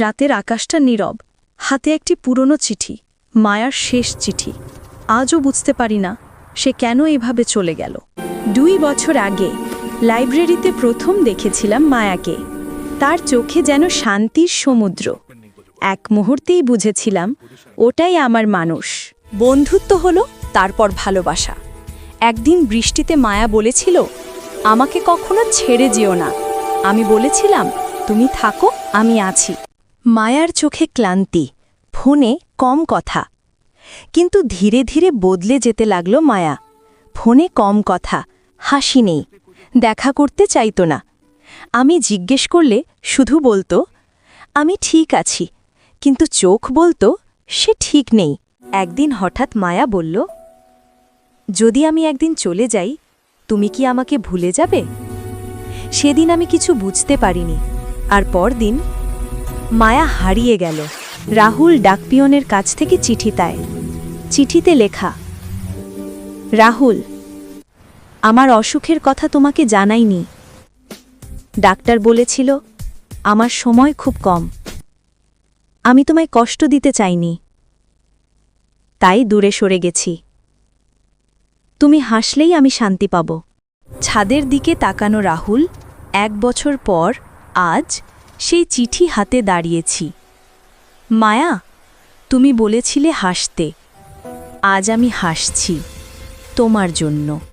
রাতের আকাশটা নীরব, হাতে একটি পুরনো চিঠি, মায়ার শেষ চিঠি। আজও বুঝতে পারি না সে কেন এভাবে চলে গেল। দুই বছর আগে লাইব্রেরিতে প্রথম দেখেছিলাম মায়াকে। তার চোখে যেন শান্তির সমুদ্র। এক মুহূর্তেই বুঝেছিলাম, ওটাই আমার মানুষ। বন্ধুত্ব হলো তারপর ভালোবাসা। একদিন বৃষ্টিতে মায়া বলেছিল, আমাকে কখনো ছেড়ে যেও না। আমি বলেছিলাম, তুমি থাকো, আমি আছি। মায়ার চোখে ক্লান্তি, ফোনে কম কথা। কিন্তু ধীরে ধীরে বদলে যেতে লাগল মায়া। ফোনে কম কথা, হাসি নেই, দেখা করতে চাইত না। আমি জিজ্ঞেস করলে, শুধু বলতো? আমি ঠিক আছি, কিন্তু চোখ বলতো, সে ঠিক নেই। একদিন হঠাৎ মায়া বলল, যদি আমি একদিন চলে যাই, তুমি কি আমাকে ভুলে যাবে? সেদিন আমি কিছু বুঝতে পারিনি, আর পরদিন মায়া হারিয়ে গেল। রাহুল ডাকপিয়নের কাছ থেকে চিঠি তায় চিঠিতে লেখা, রাহুল, আমার অসুখের কথা তোমাকে জানাইনি। ডাক্তার বলেছিল, আমার সময় খুব কম। আমি তোমায় কষ্ট দিতে চাইনি। তাই দূরে সরে গেছি। তুমি হাসলেই আমি শান্তি পাব। ছাদের দিকে তাকানো রাহুল, এক বছর পর, আজ সেই চিঠি হাতে দাঁড়িয়েছি। মায়া তুমি বলেছিলে হাসতে। আজ আমি হাসছি তোমার জন্য।